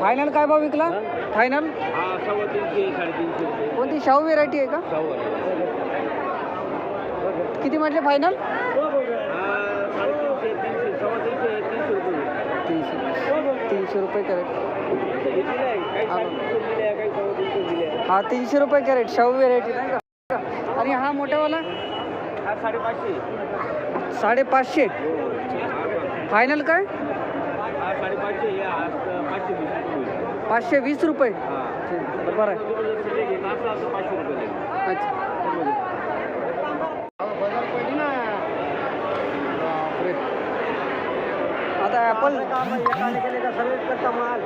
Final काय भाव विकला? फायनल हा सव्वा तीनशे साडेतीनशे रुपये. कोणती? शाहू व्हेरायटी आहे का? सव्वा किती म्हटले फायनल साडेतीनशे तीनशे सव्वा तीनशे तीनशे रुपये तीनशे तीनशे रुपये कॅरेट. हे दिले आहे. काही साडेतीनशे दिले आहे, काही सव्वा तीनशे दिले आहे. हा तीनशे रुपये कॅरेट शाहू व्हेरायटी नाही का? आणि हा मोठावाला हा साडेपाचशे. साडेपाचशे. फायनल काय? हा साडेपाचशे हे आज पाचशे वीस रुपये. हा. बरं. आहे. अच्छा. आता ॲपल सगळेच करता माल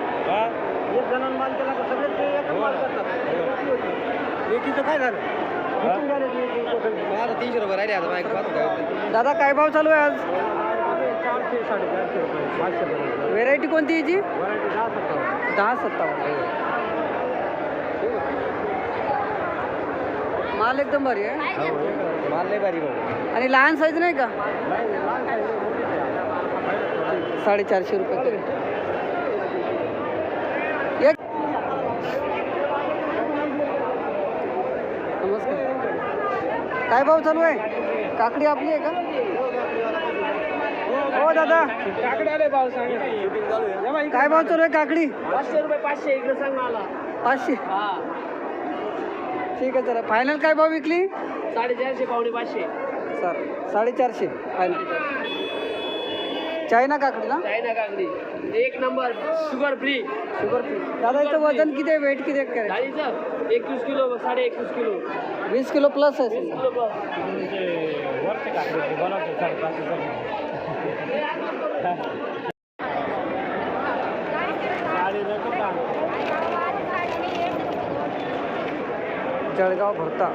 एक जणांना माल केला का सगळेच एकच माल करतात. काय झालं? तीनशे रुपये राहिले आता दादा काय भाव चालू आहे आज? चारशे साडेचारशे रुपये पाचशे पर्यंत. व्हेरायटी कोणती याची व्हरायटी दहा सत्तावन्न. दहा सत्तावन्न. माल एकदम भारी आहे. माल नाही भाऊ. आणि लहान साईज नाही का? साडेचारशे रुपये. एक नमस्कार. काय भाव चालू आहे? काकडी आपली आहे का? हो दादा. काकडे आले भाऊ सांगा काय भाव चालू आहे काकडी? पाचशे. रुपये पाचशे इकडे सांग मला पाचशे हा ठीक आहे चला फायनल काय भाव विकली? साडेचारशे पावणे पाचशे सर साडेचारशे. फायनल चायना काकडी ना? चायना काकडी. एक number sugar free sugar free दादा याचं वजन किती आहे? वेट किती आहे? डाळीचं एकवीस किलो साडे एकवीस किलो. वीस किलो प्लस आहे वीस. किलो जळगाव भरता.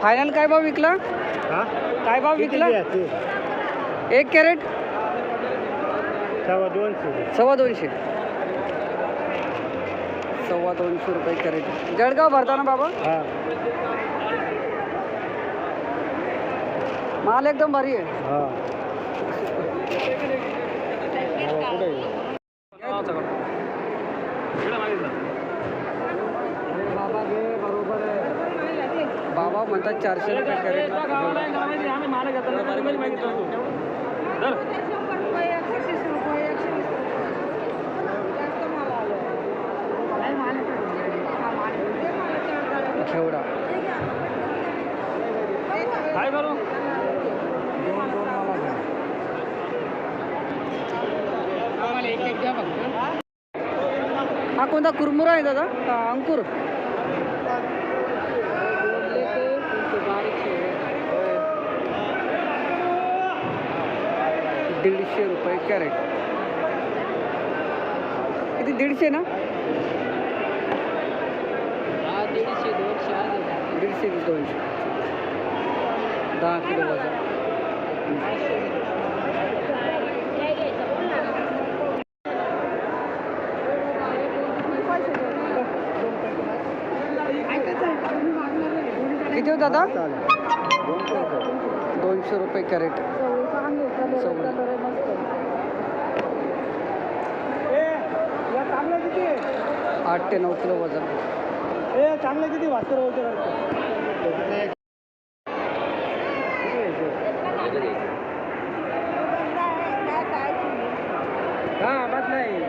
फायनल काय भाव विकला? काय भाव विकला? एक कॅरेट? सव्वा दोनशे. सव्वा दोनशे. सव्वा दोनशे रुपये कॅरेट. जळगाव भरता ना बाबा हा माल एकदम भारी आहे. हा. बाबा घे बरोबर आहे. बाबा म्हणतात चारशे रुपये कॅरेट. घेवडा काय करू हा कोणता कुरमुरा आहे दादा? अंकुर? दीडशे रुपये कॅरेट. किती दीडशे ना? दीडशे दोनशे दीडशे दोनशे. दहा किलो वजन. किती दादा? दोनशे रुपये कॅरेट. आठ ते नऊ किलो वजन. चांगलं किती वाजता होते हा बात नाही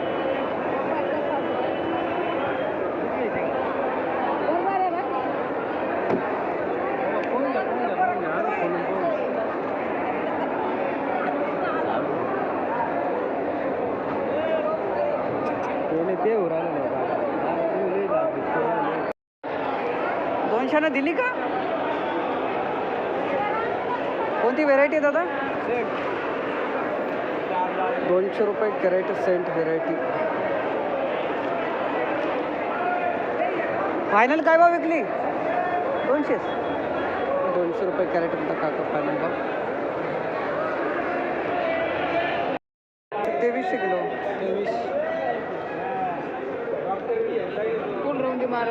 ते दोनशेनं दिली का? कोणती व्हेरायटी दादा? दोनशे रुपये कॅरेट सेंट व्हेरायटी फायनल काय भाव विकली? दोनशे. दोनशे रुपये कॅरेट म्हणता काका फायनल भाव. तेवीसशे किलो.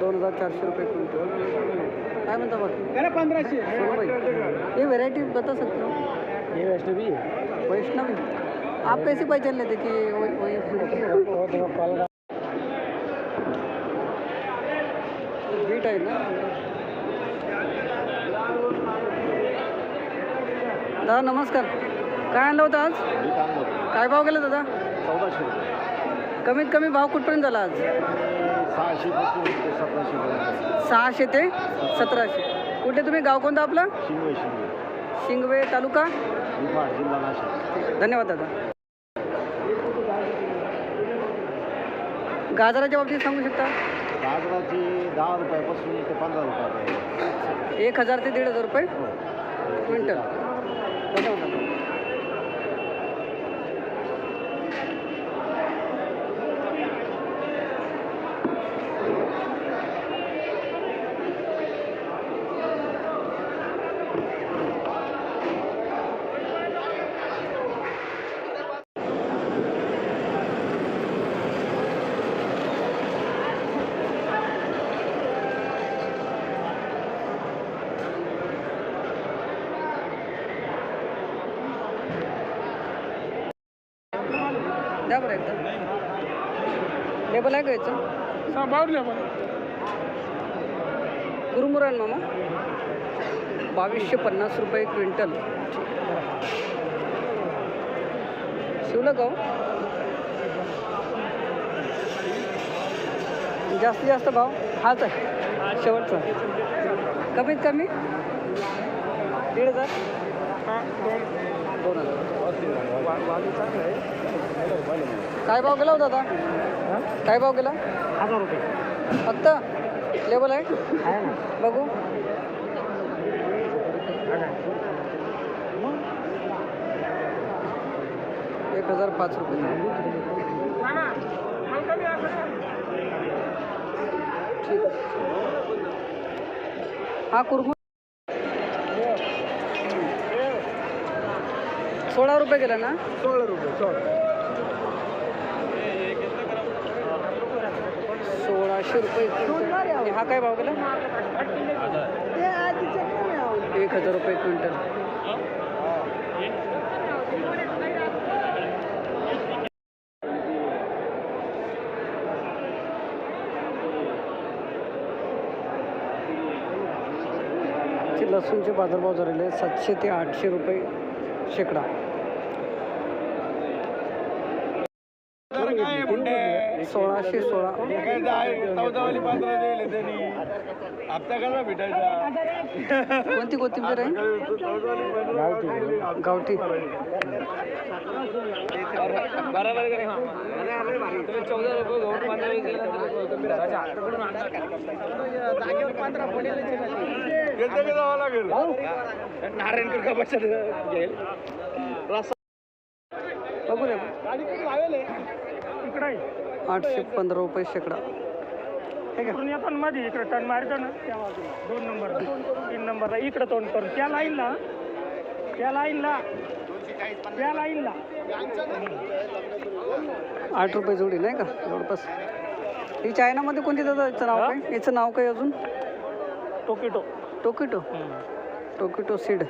दोन हजार चारशे रुपये क्विंटल. काय म्हणता पंधराशे. ये वेराइटी बता सकते हो ये वैष्णवी. वैष्णवी? आप कैसे पहचान लेते कि बीट आहे ना? दादा नमस्कार. काय आणलं होतं आज? काय भाव गेला दादा? चौदाशे रुपये. कमीत कमी भाव कुठपर्यंत झाला आज? सहाशे ते सतराशे सहाशे ते सतराशे. कुठे तुम्ही? गाव कोणतं आपलं? शिंगवे तालुका? धन्यवाद दादा. गाजराच्या बाबतीत सांगू शकता? गाजराची दहा रुपयापासून ते पंधरा रुपयापर्यंत. एक हजार ते दीड हजार रुपये? हो. क्विंटल. द्या बरं एकदा लेबल आहे का याचं कुरुमुरान मामा बावीसशे पन्नास रुपये क्विंटल. शिवलं का हो? जास्तीत जास्त भाव हाच आहे. शेवटचा. कमीत कमी दीड हजार. दोन. हजार काय भाव गेला होता दादा काय भाव गेला? हजार रुपये. फक्त लेबल आहे? बघू. एक हजार पाच रुपये. ठीक. हा कुरमुर सोळा रुपये गेला ना? सोळा रुपये सोळा. सोळाशे रुपये. हा काय भाव गेला एक हजार रुपये क्विंटल. लसूणचे बाजारभाव झालेले सातशे ते आठशे रुपये. शेकडा. सोळाशे सोळा. कोणती कोथिंबीर आहे? गावठी. नारायणकर का बचत घेईल बघू रे आठशे पंधरा रुपये शेकडा. हे येतो ना मध्ये इकडे टर्न मारतो ना. त्या बाजूला. दोन नंबर. तीन नंबरला इकडे तोंड करून. त्या लाईनला. त्या लाईनला. त्या लाईनला. आठ रुपये जोडी नाही का? जवळपास. ही चायनामध्ये कोणती दादा याचं नाव काय? याचं नाव काय अजून? टोकिटो. टोकिटो. Tokito seed.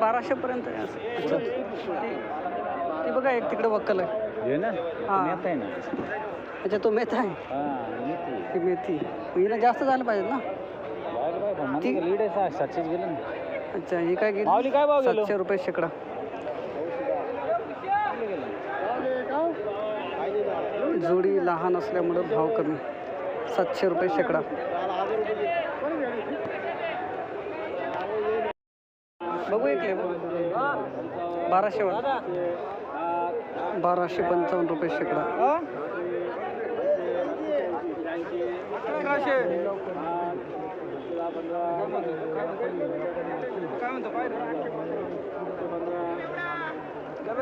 बाराशे पर्यंत. ती बघा एक तिकडे वक्कल आहे. अच्छा तो मेथा आहे. हा ती मेथी. जास्त झालं पाहिजे ना? ती सातशेच गेलं ना. अच्छा ही काय गेलो? सातशे रुपये शेकडा जोडी लहान असल्यामुळं भाव कमी. सातशे रुपये शेकडा. बघू एक बाराशे बाराशे पंचावन्न रुपये शेकडा.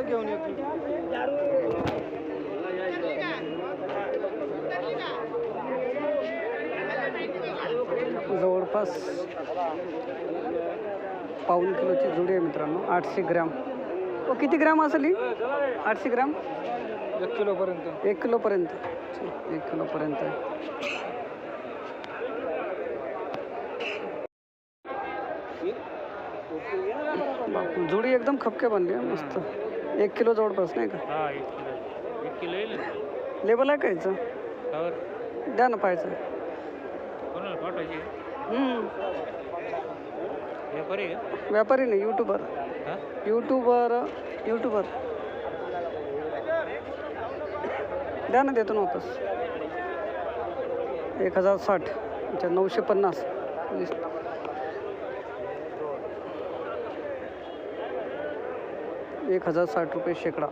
घेऊन जवळपास पाऊन किलोची जुडी आहे मित्रांनो आठशे ग्रॅम. ओ किती ग्रॅम असेल ही? आठशे ग्रॅम? एक किलोपर्यंत. एक किलोपर्यंत. एक किलोपर्यंत. जुडी एकदम खपके बनली आहे मस्त. एक किलो जवळपास नाही का? हा लेबल आहे का याचं? द्या ना पाहायचं. व्यापारी का? व्यापारी नाही यूट्यूबर हा? यूट्यूबर यूट्यूबर द्या ना देतो ना वापस. एक हजार साठ अच्छा नऊशे पन्नास. एक हजार साठ रुपये शेकडा.